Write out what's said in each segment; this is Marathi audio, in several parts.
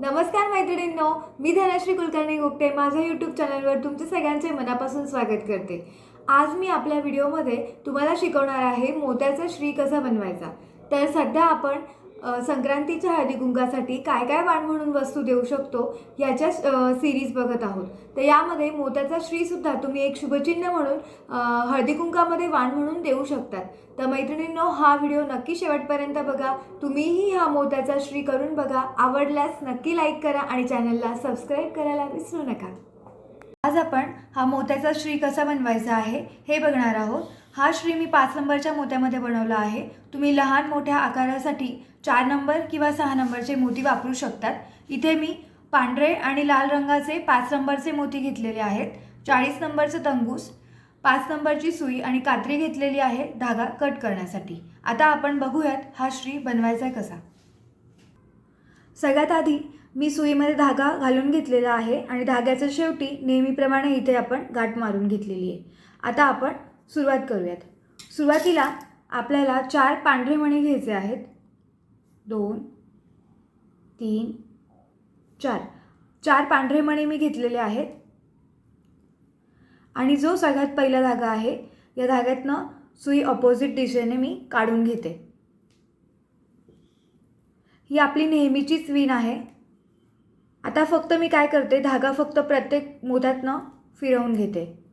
नमस्कार मैत्रिणींनो मी धनश्री कुलकर्णी गुप्ते माझ्या यूट्यूब चॅनलवर तुमचे सगळ्यांचे मनापासून स्वागत करते. आज मी आपल्या व्हिडिओमध्ये तुम्हाला शिकवणार आहे मोत्याचा श्री कसा बनवायचा. तर सध्या आपण संक्रांतीच्या हळदीकुंकासाठी काय काय वाण म्हणून वस्तू देऊ शकतो याच्या सिरीज बघत आहोत. तर यामध्ये मोत्याचा श्रीसुद्धा तुम्ही एक शुभचिन्ह म्हणून हळदीकुंकामध्ये वाण म्हणून देऊ शकतात. तर मैत्रिणींनो हा व्हिडिओ नक्की शेवटपर्यंत बघा. तुम्हीही हा मोत्याचा श्री करून बघा. आवडल्यास नक्की लाईक करा आणि चॅनलला सबस्क्राईब करायला विसरू नका. आज आपण हा मोत्याचा श्री कसा बनवायचा आहे हे बघणार आहोत. हा श्री मी पाच नंबरच्या मोत्यामध्ये बनवला आहे. तुम्ही लहान मोठ्या आकारासाठी चार नंबर किंवा सहा नंबरचे मोती वापरू शकतात. इथे मी पांढरे आणि लाल रंगाचे पाच नंबरचे मोती घेतलेले आहेत. चाळीस नंबरचं तंगूस पाच नंबरची सुई आणि कात्री घेतलेली आहे धागा कट करण्यासाठी. आता आपण बघूयात हा श्री बनवायचा कसा. सगळ्यात आधी मी सुईमध्ये धागा घालून घेतलेला आहे आणि धाग्याच्या शेवटी नेहमीप्रमाणे इथे आपण गाठ मारून घेतलेली आहे. आता आपण सुरुवात करूयात. सुरुवातीला आपल्याला चार पांढरे मणी घ्यायचे आहेत. दोन तीन चार. चार पांढरे मणी मी घेतलेले आहेत. आणि जो सगळ्यात पहिला धागा आहे या धाग्यातनं सुई ऑपोजिट दिशेने मी काढून घेते. ही आपली नेहमीचीच विण आहे. आता फक्त मी काय करते धागा फक्त प्रत्येक मोत्यातनं फिरवून घेते.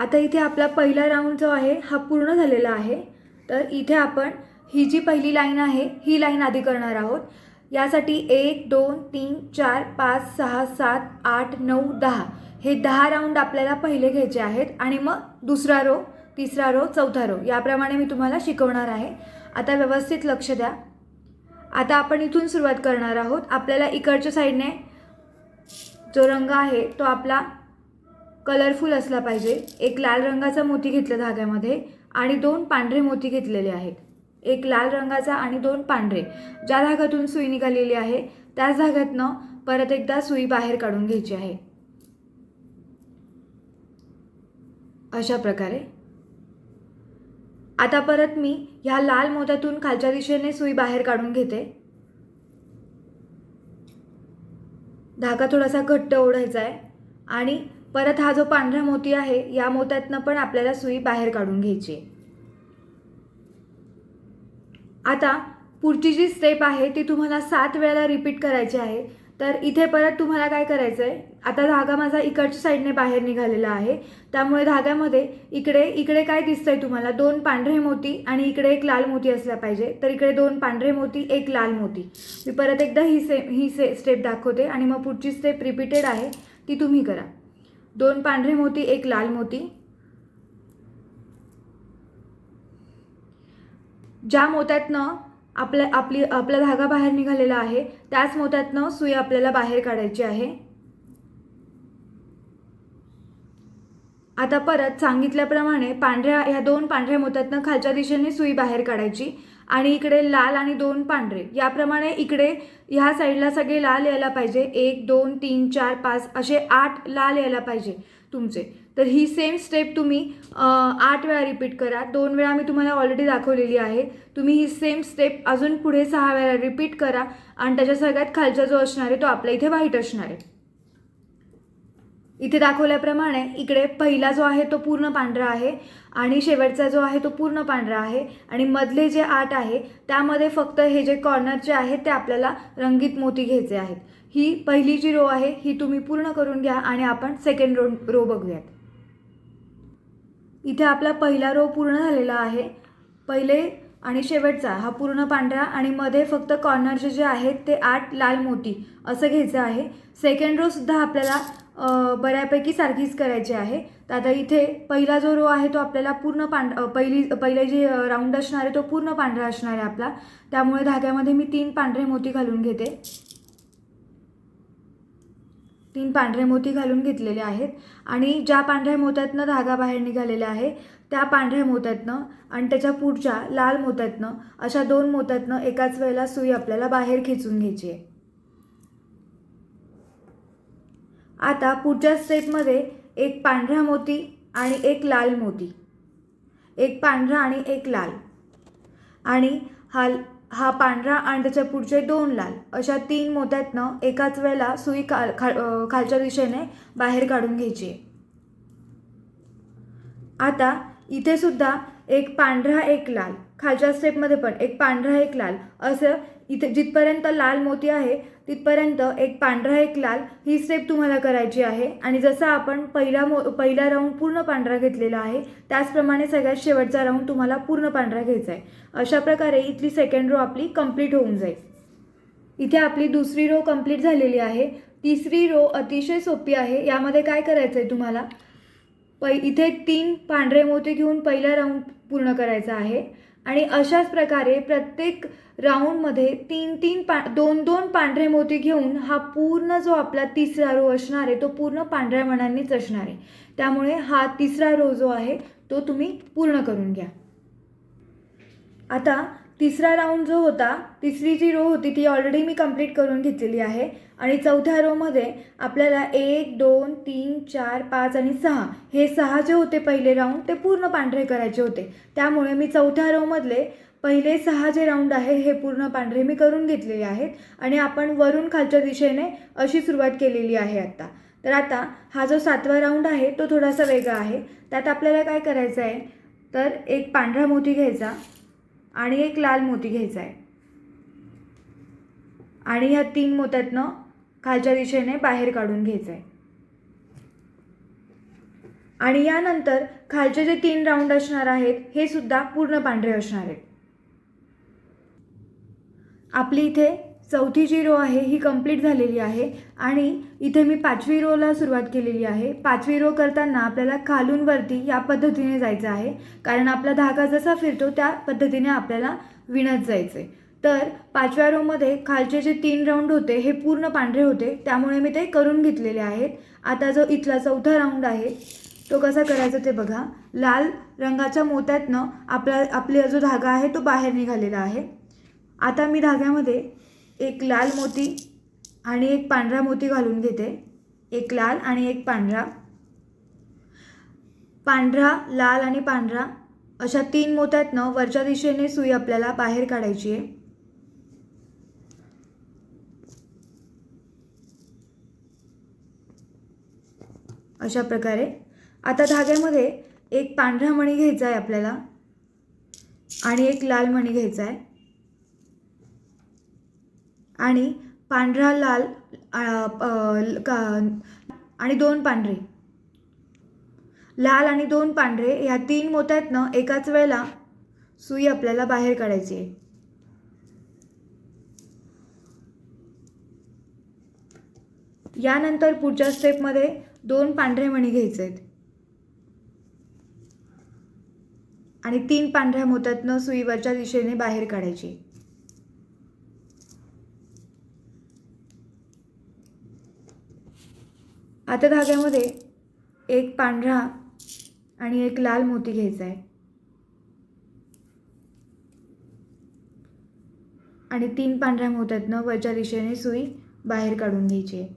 आता इथे आपला पहिला राऊंड जो आहे हा पूर्ण झालेला आहे. तर इथे आपण ही जी पहिली लाईन आहे ही लाईन आधी करणार आहोत. यासाठी एक दोन तीन चार पाच सहा सात आठ नऊ दहा. हे दहा राऊंड आपल्याला पहिले घ्यायचे आहेत. आणि मग दुसरा रो तिसरा रो चौथा रो याप्रमाणे मी तुम्हाला शिकवणार आहे. आता व्यवस्थित लक्ष द्या. आता आपण इथून सुरुवात करणार आहोत. आपल्याला इकडच्या साईडने जो रंग आहे तो आपला कलरफुल असला पाहिजे. एक लाल रंगाचा मोती घेतला धाग्यामध्ये आणि दोन पांढरे मोती घेतलेले आहेत. एक लाल रंगाचा आणि दोन पांढरे. ज्या धाग्यातून सुई निघालेली आहे त्याच धाग्यातनं परत एकदा सुई बाहेर काढून घ्यायची आहे. अशा प्रकारे. आता परत मी ह्या लाल मोत्यातून खालच्या दिशेने सुई बाहेर काढून घेते. धागा थोडासा घट्ट ओढायचा आहे आणि परत हा जो पांढरा मोती आहे या मोत्यातनं पण आपल्याला सुई बाहेर काढून घ्यायची आहे. आता पुढची जी स्टेप आहे ती तुम्हाला सात वेळेला रिपीट करायची आहे. तर इथे परत तुम्हाला काय करायचं आहे आता धागा माझा इकडच्या साईडने बाहेर निघालेला आहे. त्यामुळे धाग्यामध्ये इकडे इकडे काय दिसतंय तुम्हाला? दोन पांढरे मोती आणि इकडे एक लाल मोती असला पाहिजे. तर इकडे दोन पांढरे मोती एक लाल मोती. मी परत एकदा ही से ही से स्टेप दाखवते आणि मग पुढची स्टेप रिपीटेड आहे ती तुम्ही करा. दोन पांढरे मोती एक लाल मोती. ज्या मोत्यातनं आपल्या आपली आपला धागा बाहेर निघालेला आहे त्याच मोत्यातनं सुई आपल्याला बाहेर काढायची आहे. आता परत सांगितल्याप्रमाणे पांढऱ्या ह्या दोन पांढऱ्या मोत्यातनं खालच्या दिशेने सुई बाहेर काढायची. आणि इकडे लाल आणि दोन पांढरे. याप्रमाणे इकडे ह्या साईडला सगळे लाल यायला पाहिजे. एक दोन तीन चार पाच असे आठ लाल यायला पाहिजे तुमचे. तर ही सेम स्टेप तुम्ही आठ वेळा रिपीट करा. दोन वेळा मी तुम्हाला ऑलरेडी दाखवलेली आहे. तुम्ही ही सेम स्टेप अजून पुढे सहा वेळा रिपीट करा. आणि त्याच्या सगळ्यात खालचा जो असणार आहे तो आपल्या इथे व्हाईट असणार आहे. इथे दाखवल्याप्रमाणे इकडे पहिला जो आहे तो पूर्ण पांढरा आहे आणि शेवटचा जो आहे तो पूर्ण पांढरा आहे आणि मधले जे आठ आहे त्यामध्ये फक्त हे जे कॉर्नरचे आहेत ते आपल्याला रंगीत मोती घ्यायचे आहेत. ही पहिली जी रो आहे ही तुम्ही पूर्ण करून घ्या आणि आपण सेकंड रो रो बघूयात. इथे आपला पहिला रो पूर्ण झालेला आहे. पहिले आणि शेवटचा हा पूर्ण पांढरा आणि मध्ये फक्त कॉर्नरचे जे आहेत ते आठ लाल मोती असं घ्यायचं आहे. सेकंड रोसुद्धा आपल्याला बऱ्यापैकी सारखीच करायची आहे. तर आता इथे पहिला जो रो आहे तो आपल्याला पूर्ण पांढ पहिली पहिले जे राऊंड असणार आहे तो पूर्ण पांढरा असणार आहे आपला. त्यामुळे धाग्यामध्ये मी तीन पांढरे मोती घालून घेते. तीन पांढरे मोती घालून घेतलेले आहेत. आणि ज्या पांढऱ्या मोत्यातनं धागा बाहेर निघालेला आहे त्या पांढऱ्या मोत्यातनं आणि त्याच्या पुढच्या लाल मोत्यातनं अशा दोन मोत्यातनं एकाच वेळेला सुई आपल्याला बाहेर खेचून घ्यायची आहे. आता पुढच्या स्टेपमध्ये एक पांढरा मोती आणि एक लाल मोती. एक पांढरा आणि एक लाल. आणि हा हा पांढरा आणि त्याच्या पुढचे दोन लाल. अशा तीन मोत्यातनं एकाच वेळेला सुई काल खा खालच्या दिशेने बाहेर काढून घ्यायची. आहे आता इथे सुद्धा एक पांढरा एक लाल. खालच्या स्टेपमध्ये पण एक पांढरा एक लाल. असं इथे जिथपर्यंत लाल मोती आहे तिथपर्यंत एक पांढरा एक लाल ही स्टेप तुम्हाला करायची आहे. आणि जसं आपण पहिला मो पहिला राऊंड पूर्ण पांढरा घेतलेला आहे त्याचप्रमाणे सगळ्यात शेवटचा राऊंड तुम्हाला पूर्ण पांढरा घ्यायचा आहे. अशा प्रकारे इथली सेकंड रो आपली कंप्लीट होऊन जाईल. इथे आपली दुसरी रो कंप्लीट झालेली आहे. तिसरी रो अतिशय सोपी आहे. यामध्ये काय करायचं आहे तुम्हाला? पै इथे तीन पांढरे मोती घेऊन पहिला राऊंड पूर्ण करायचा आहे. आणि अशाच प्रकारे प्रत्येक राऊंडमध्ये तीन तीन पा दोन दोन पांढरे मोती घेऊन हा पूर्ण जो आपला तिसरा रो असणार आहे तो पूर्ण पांढऱ्या मणांनीच असणार आहे. त्यामुळे हा तिसरा रो जो आहे तो तुम्ही पूर्ण करून घ्या. आता तिसरा राऊंड जो होता तिसरी जी रो होती ती ऑलरेडी मी कंप्लीट करून घेतलेली आहे. आणि चौथ्या रोमध्ये आपल्याला एक दोन तीन चार पाच आणि सहा हे सहा जे होते पहिले राऊंड ते पूर्ण पांढरे करायचे होते. त्यामुळे मी चौथ्या रोमधले पहिले सहा जे राऊंड आहे हे पूर्ण पांढरे मी करून घेतलेले आहेत. आणि आपण वरून खालच्या दिशेने अशी सुरुवात केलेली आहे आत्ता तर आता हा जो सातवा राऊंड आहे तो थोडासा वेगळा आहे. त्यात आपल्याला काय करायचं आहे तर एक पांढरा मोती घ्यायचा. आणि एक लाल मोती घ्यायचा आहे. आणि ह्या तीन मोत्यातनं खालच्या दिशेने बाहेर काढून घ्यायचं आहे. आणि यानंतर खालचे जे तीन राऊंड असणार आहेत हे सुद्धा पूर्ण पांढरे असणार आहेत. आपली इथे चौथी जी रो आहे ही कंप्लीट झालेली आहे. आणि इथे मी पाचवी रोला सुरुवात केलेली आहे. पाचवी रो करताना आपल्याला खालून वरती या पद्धतीने जायचं आहे. कारण आपला धागा जसा फिरतो त्या पद्धतीने आपल्याला विणत जायचं आहे तर पाचव्या रोमध्ये खालचे जे तीन राऊंड होते हे पूर्ण पांढरे होते. त्यामुळे मी ते करून घेतलेले आहेत. आता जो इथला चौथा राऊंड आहे तो कसा करायचा ते बघा. लाल रंगाच्या मोत्यातनं आपला आपला जो धागा आहे तो बाहेर निघालेला आहे. आता मी धाग्यामध्ये एक लाल मोती आणि एक पांढरा मोती घालून घेते. एक लाल आणि एक पांढरा. पांढरा लाल आणि पांढरा अशा तीन मोत्यातनं वरच्या दिशेने सुई आपल्याला बाहेर काढायची आहे. अशा प्रकारे. आता धाग्यामध्ये एक पांढरा मणी घ्यायचा आहे आपल्याला आणि एक लाल मणी घ्यायचा आहे. आणि पांढरा लाल का आणि दोन पांढरे. लाल आणि दोन पांढरे ह्या तीन मोत्यातनं एकाच वेळेला सुई आपल्याला बाहेर काढायची आहे. यानंतर पुढच्या स्टेपमध्ये दोन पांढरे मणी घ्यायचे आहेत. आणि तीन पांढऱ्या मोत्यातनं सुईवरच्या दिशेने बाहेर काढायची आता धाग्यामध्ये एक पांढरा आणि एक लाल मोती घ्यायचा आहे. आणि तीन पांढऱ्या मोत्यातनं वरच्या दिशेने सुई बाहेर काढून घ्यायची आहे.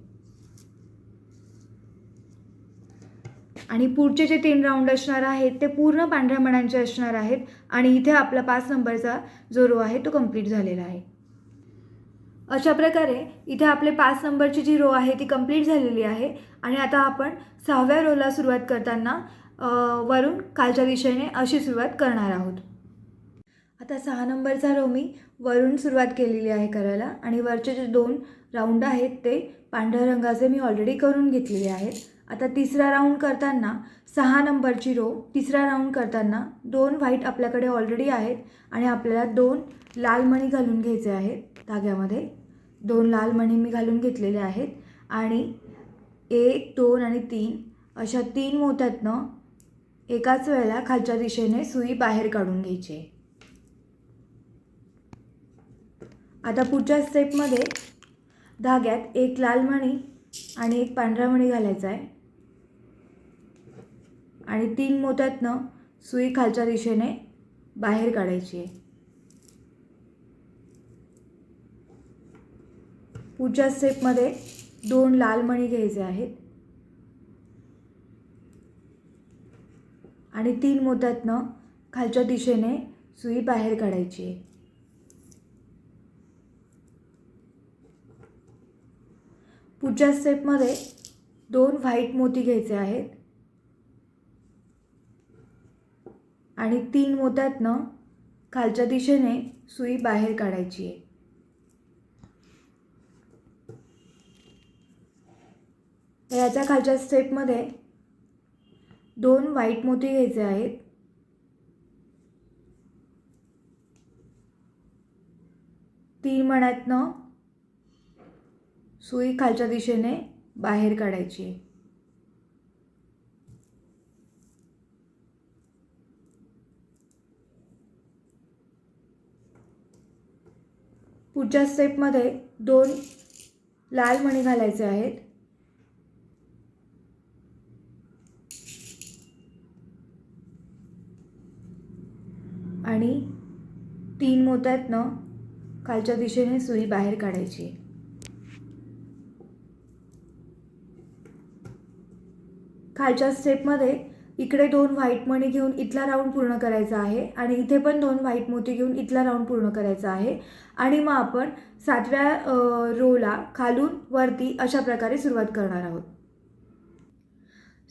आणि पुढचे जे तीन राऊंड असणार आहेत ते पूर्ण पांढऱ्या मणांचे असणार आहेत आणि इथे आपला पाच नंबरचा जो रो आहे तो कंप्लीट झालेला आहे. अशा प्रकारे इथे आपले पाच नंबरची जी रो आहे ती कंप्लीट झालेली आहे. आणि आता आपण सहाव्या रोला सुरुवात करताना वरून खालच्या दिशेने अशी सुरुवात करणार आहोत. आता सहा नंबरचा रो मी वरून सुरुवात केलेली आहे करायला. आणि वरचे जे दोन राऊंड आहेत ते पांढऱ्या रंगाचे मी ऑलरेडी करून घेतलेले आहेत. आता तिसरा राऊंड करताना सहा नंबरची रो तिसरा राऊंड करताना दोन व्हाईट आपल्याकडे ऑलरेडी आहेत. आणि आपल्याला दोन लाल मणी घालून घ्यायचे आहेत. धाग्यामध्ये. दोन लाल मणी मी घालून घेतलेले आहेत आणि एक दोन आणि तीन अशा तीन मोत्यातनं एकाच वेळेला खालच्या दिशेने सुई बाहेर काढून घ्यायची. आहे आता पुढच्या स्टेपमध्ये धाग्यात एक लाल मणी आणि एक पांढरा मणी घालायचा आहे. आणि तीन मोत्यातनं सुई खालच्या दिशेने बाहेर काढायची आहे. पुढच्या स्टेपमध्ये दोन लाल मणी घ्यायचे आहेत. आणि तीन मोत्यातनं खालच्या दिशेने सुई बाहेर काढायची आहे. पुढच्या स्टेपमध्ये दोन व्हाईट मोती घ्यायचे आहेत. आणि तीन मोत्यातनं खालच्या दिशेने सुई बाहेर काढायची आहे. तर याच्या खालच्या स्टेपमध्ये दोन व्हाईट मोती घ्यायचे आहेत. तीन मण्यातनं सुई खालच्या दिशेने बाहेर काढायची. आहे पुढच्या स्टेपमध्ये दोन लाल मणी घालायचे आहेत. होत आहेत ना खालच्या दिशेने सुई बाहेर काढायची. खालच्या स्टेपमध्ये इकडे दोन व्हाईट मणी घेऊन इथला राऊंड पूर्ण करायचा आहे आणि इथे पण दोन व्हाईट मोती घेऊन इथला राऊंड पूर्ण करायचा आहे. आणि मग आपण सातव्या रोला खालून वरती अशा प्रकारे सुरुवात करणार आहोत.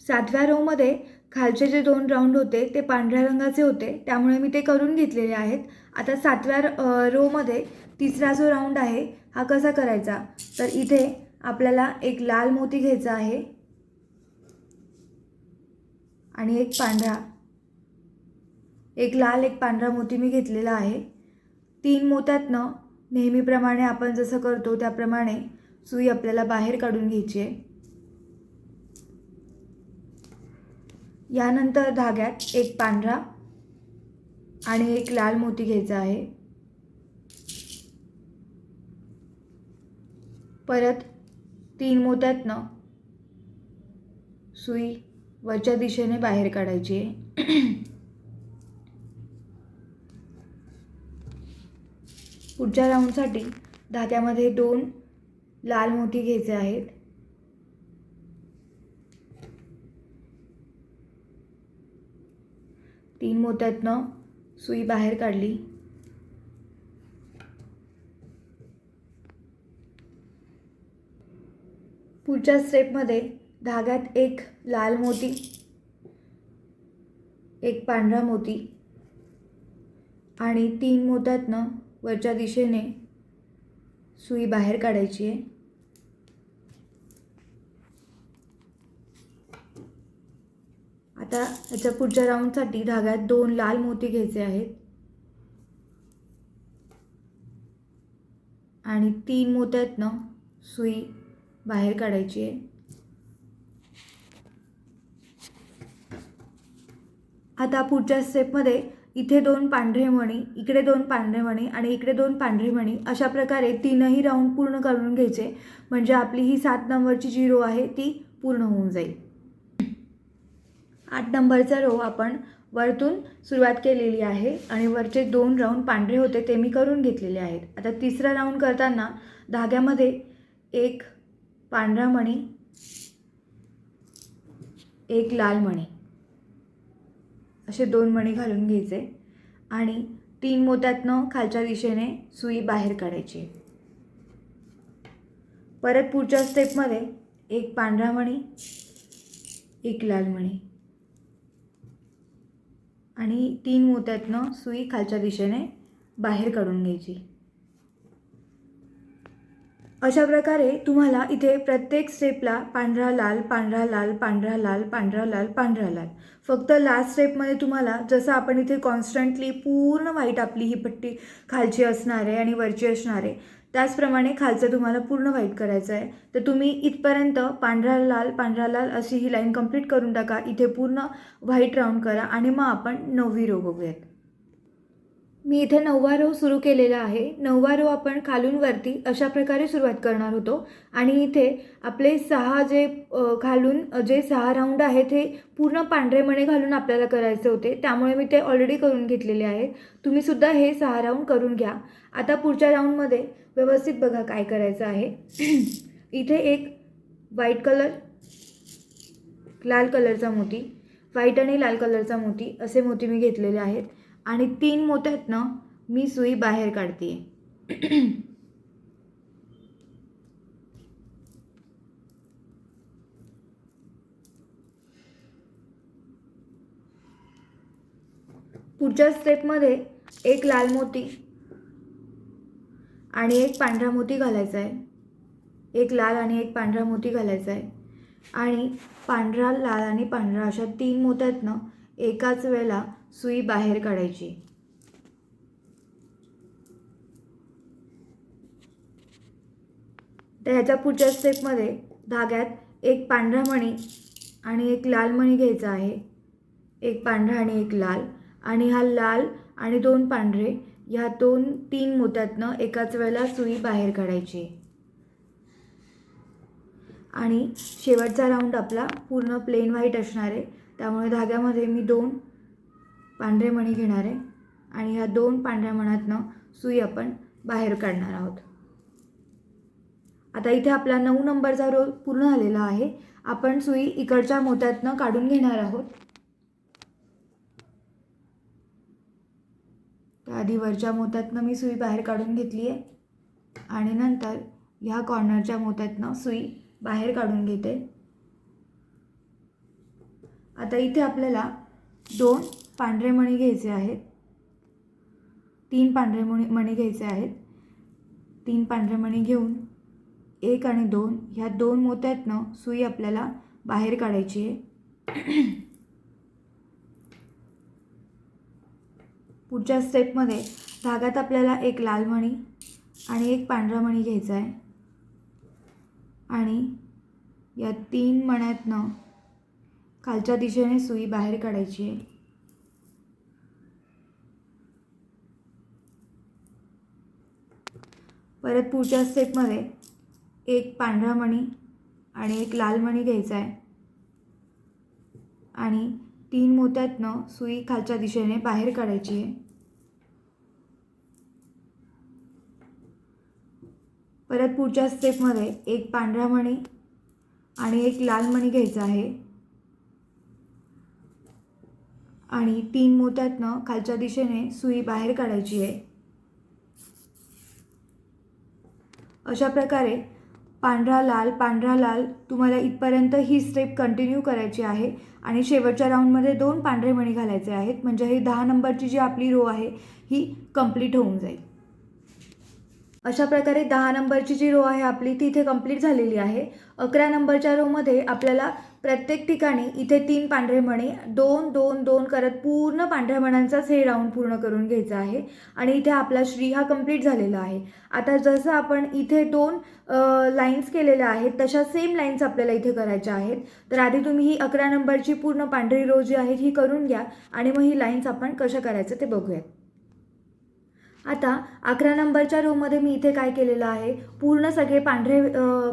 सातव्या रोमध्ये खालचे जे दोन राऊंड होते ते पांढऱ्या रंगाचे होते. त्यामुळे मी ते करून घेतलेले आहेत. आता सातव्या रोमध्ये तिसरा जो राऊंड आहे हा कसा करायचा? तर इथे आपल्याला एक लाल मोती घ्यायचा आहे. आणि एक पांढरा. एक लाल एक पांढरा मोती मी घेतलेला आहे. तीन मोत्यातनं नेहमीप्रमाणे आपण जसं करतो त्याप्रमाणे सुई आपल्याला बाहेर काढून घ्यायची आहे. यानंतर धाग्यात एक पांढरा आणि एक लाल मोती घ्यायचा आहे. परत तीन मोत्यातनं सुई वरच्या दिशेने बाहेर काढायची आहे. पुढच्या राऊंडसाठी धाग्यामध्ये दोन लाल मोती घ्यायचे आहेत. तीन मोत्यातनं सुई बाहेर काढली. पुढच्या स्टेपमध्ये धाग्यात एक लाल मोती एक पांढरा मोती आणि तीन मोत्यातनं वरच्या दिशेने सुई बाहेर काढायची आहे. आता याच्या पुढच्या राऊंडसाठी धाग्यात दोन लाल मोती घ्यायचे आहेत. आणि तीन मोत्यातनं सुई बाहेर काढायची आहे. आता पुढच्या स्टेपमध्ये इथे दोन पांढरे मणी इकडे दोन पांढरे मणी आणि इकडे दोन पांढरे मणी अशा प्रकारे तीनही राऊंड पूर्ण करून घ्यायचे. म्हणजे आपली ही सात नंबरची जी रो आहे ती पूर्ण होऊन जाईल. आठ नंबरचा रो आपण वरतून सुरुवात केलेली आहे आणि वरचे दोन राऊंड पांढरे होते ते मी करून घेतलेले आहेत. आता तिसरा राऊंड करताना धाग्यामध्ये एक पांढरा मणी एक लाल मणी. असे दोन मणी घालून घ्यायचे आणि तीन मोत्यातनं खालच्या दिशेने सुई बाहेर काढायची. परत पुढच्या स्टेपमध्ये एक पांढरा मणी एक लाल मणी. आणि तीन मोत्यातनं सुई खालच्या दिशेने बाहेर काढून घ्यायची. अशा प्रकारे तुम्हाला इथे प्रत्येक स्टेपला पांढरा लाल पांढरा लाल पांढरा लाल पांढरा लाल पांढरा लाल. फक्त लास्ट स्टेपमध्ये तुम्हाला जसं आपण इथे कॉन्स्टंटली पूर्ण व्हाईट आपली ही पट्टी खालची असणार आहे आणि वरची असणार आहे त्याचप्रमाणे खालचं तुम्हाला पूर्ण व्हाईट करायचं आहे. तर तुम्ही इथपर्यंत पांढरा लाल पांढरा लाल अशी ही लाईन कंप्लीट करून टाका. इथे पूर्ण व्हाईट राऊंड करा आणि मग आपण नववी रो बघूयात. मी इथे नववा रो सुरू केलेला आहे. नववा रो आपण खालून वरती अशा प्रकारे सुरुवात करणार होतो. आणि इथे आपले सहा जे खालून जे सहा राऊंड आहेत हे पूर्ण पांढरे मणे घालून आपल्याला करायचे होते. त्यामुळे मी ते ऑलरेडी करून घेतलेले आहेत. तुम्हीसुद्धा हे सहा राऊंड करून घ्या. आता पुढच्या राऊंडमध्ये व्यवस्थित बघा काय करायचं आहे. इथे एक व्हाईट कलर लाल कलरचा मोती व्हाईट आणि लाल कलरचा मोती असे मोती मी घेतलेले आहेत. आणि तीन मोत्यातनं मी सुई बाहेर काढते. पुढच्या स्टेपमध्ये एक लाल मोती आणि एक पांढरा मोती घालायचा आहे. एक लाल आणि एक पांढरा मोती घालायचा आहे. आणि पांढरा लाल आणि पांढरा अशा तीन मोत्यातनं एकाच वेळेला सुई बाहेर काढायची. तर ह्याच्या पुढच्या स्टेपमध्ये धाग्यात एक पांढरा मणी आणि एक लाल मणी घ्यायचा आहे. एक पांढरा आणि एक लाल आणि हा लाल आणि दोन पांढरे ह्या दोन तीन मोत्यातनं एकाच वेळेला सुई बाहेर काढायची. आणि शेवटचा राऊंड आपला पूर्ण प्लेन व्हाईट असणार आहे. त्यामुळे धाग्यामध्ये मी दोन पांढरे मणी घेणार आहे. आणि ह्या दोन पांढऱ्या मणातनं सुई आपण बाहेर काढणार आहोत. आता इथे आपला नऊ नंबरचा रो पूर्ण झालेला आहे. आपण सुई इकडच्या मोत्यातनं काढून घेणार आहोत. तर आधी वरच्या मोत्यातनं मी सुई बाहेर काढून घेतली आहे आणि नंतर ह्या कॉर्नरच्या मोत्यातनं सुई बाहेर काढून घेते. आता इथे आपल्याला दोन पांढरे मणी घ्यायचे आहेत. तीन पांढरे मणी मणी घ्यायचे आहेत. तीन पांढरे मणी घेऊन एक आणि दोन ह्या दोन मोत्यातनं सुई आपल्याला बाहेर काढायची आहे. पुढच्या स्टेपमध्ये धाग्यात आपल्याला एक लाल मणी आणि एक पांढरा मणी घ्यायचा आहे. आणि या तीन मण्यातनं खालच्या दिशेने सुई बाहेर काढायची आहे. परत पुढच्या स्टेपमध्ये एक पांढरा मणी आणि एक लाल मणी घ्यायचा आहे. आणि तीन मोत्यातनं सुई खालच्या दिशेने बाहेर काढायची आहे. परत पुढच्या स्टेपमध्ये एक पांढरा मणी आणि एक लाल मणी घ्यायचा आहे. आणि तीन मोत्यातनं खालच्या दिशेने सुई बाहेर काढायची आहे. अशा प्रकारे पांढरा लाल पांढरा लाल तुम्हाला इथपर्यंत ही स्टेप कंटिन्यू करायची आहे. आणि शेवटच्या राऊंडमध्ये दोन पांढरे मणी घालायचे आहेत. म्हणजे ही दहा नंबरची जी आपली रो आहे ही कंप्लीट होऊन जाईल. अशा प्रकारे दहा नंबरची जी रो आहे आपली ती इथे कंप्लीट झालेली आहे. अकरा नंबरच्या रोमध्ये आपल्याला प्रत्येक ठिकाणी इथे तीन पांढरे म्हणे दोन दोन दोन करत पूर्ण पांढऱ्या म्हणांचाच हे राऊंड पूर्ण करून घ्यायचा आहे. आणि इथे आपला श्री हा कंप्लीट झालेला आहे. आता जसं आपण इथे दोन लाईन्स केलेल्या आहेत तशा सेम लाईन्स आपल्याला इथे करायच्या आहेत. तर आधी तुम्ही ही अकरा नंबरची पूर्ण पांढरी रो जी आहे ही करून घ्या. आणि मग ही लाईन्स आपण कशा करायचं ते बघूयात. आता अकरा नंबरच्या रोमध्ये मी इथे काय केलेलं आहे? पूर्ण सगळे पांढरे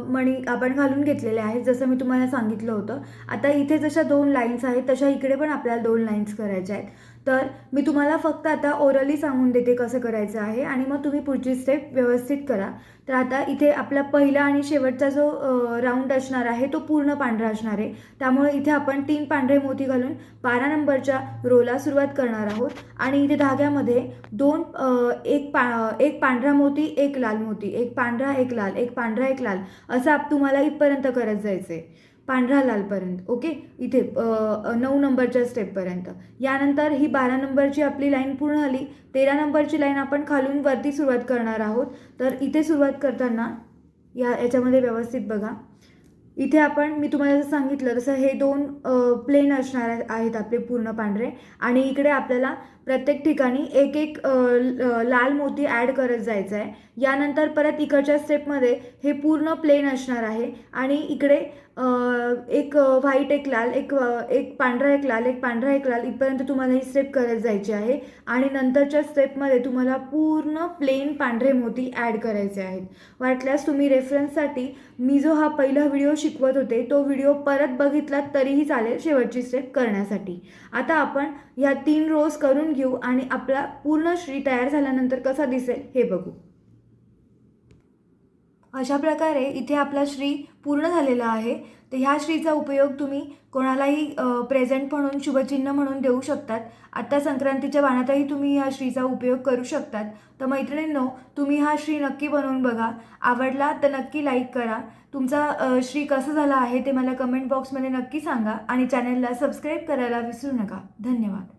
मणी आपण घालून घेतलेले आहेत जसं मी तुम्हाला सांगितलं होतं. आता इथे जशा दोन लाईन्स आहेत तशा इकडे पण आपल्याला दोन लाईन्स करायच्या आहेत. तर मी तुम्हाला फक्त आता ओरली सांगून देते कसं करायचं आहे आणि मग तुम्ही पुढची स्टेप व्यवस्थित करा. तर आता इथे आपला पहिला आणि शेवटचा जो राऊंड असणार आहे तो पूर्ण पांढरा असणार आहे. त्यामुळे इथे आपण तीन पांढरे मोती घालून बारा नंबरच्या रोला सुरुवात करणार आहोत. आणि इथे धाग्यामध्ये दोन एक पा एक पांढरा मोती एक लाल मोती. एक पांढरा एक लाल. एक पांढरा एक लाल. असं आप तुम्हाला इथपर्यंत करत जायचं आहे पांढरा लालपर्यंत ओके इथे नऊ नंबरच्या स्टेपपर्यंत यानंतर ही बारा नंबरची आपली लाईन पूर्ण झाली तेरा नंबरची लाईन आपण खालून वरती सुरुवात करणार आहोत. तर इथे सुरुवात करताना या याच्यामध्ये व्यवस्थित बघा. इथे आपण मी तुम्हाला जसं सांगितलं तसं हे दोन प्लेन असणार आहेत आपले पूर्ण पांढरे. आणि इकडे आपल्याला प्रत्येक ठिकाणी एक एक लाल मोती ॲड करत जायचं आहे यानंतर परत इकडच्या स्टेपमध्ये हे पूर्ण प्लेन असणार आहे. आणि इकडे एक व्हाईट एक लाल एक एक पांढरा एक लाल एक पांढरा एक लाल इथपर्यंत तुम्हाला ही स्टेप करत जायची आहे. आणि नंतरच्या स्टेपमध्ये तुम्हाला पूर्ण प्लेन पांढरे मोती ॲड करायचे आहेत. वाटल्यास तुम्ही रेफरन्ससाठी मी जो हा पहिला व्हिडिओ शिकवत होते तो व्हिडिओ परत बघितलात तरीही चालेल शेवटची स्टेप करण्यासाठी. आता आपण ह्या तीन रोज करून घेऊ आणि आपला पूर्ण श्री तयार झाल्यानंतर कसा दिसेल हे बघू. अशा प्रकारे इथे आपला श्री पूर्ण झालेला आहे. तर ह्या श्रीचा उपयोग तुम्ही कोणालाही प्रेझेंट म्हणून शुभचिन्ह म्हणून देऊ शकतात. आत्ता संक्रांतीच्या बाणातही तुम्ही ह्या श्रीचा उपयोग करू शकतात. तर मैत्रिणींनो तुम्ही हा श्री नक्की बनवून बघा. आवडला तर नक्की लाईक करा. तुमचा श्री कसं झाला आहे ते मला कमेंट बॉक्समध्ये नक्की सांगा. आणि चॅनलला सबस्क्राईब करायला विसरू नका. धन्यवाद.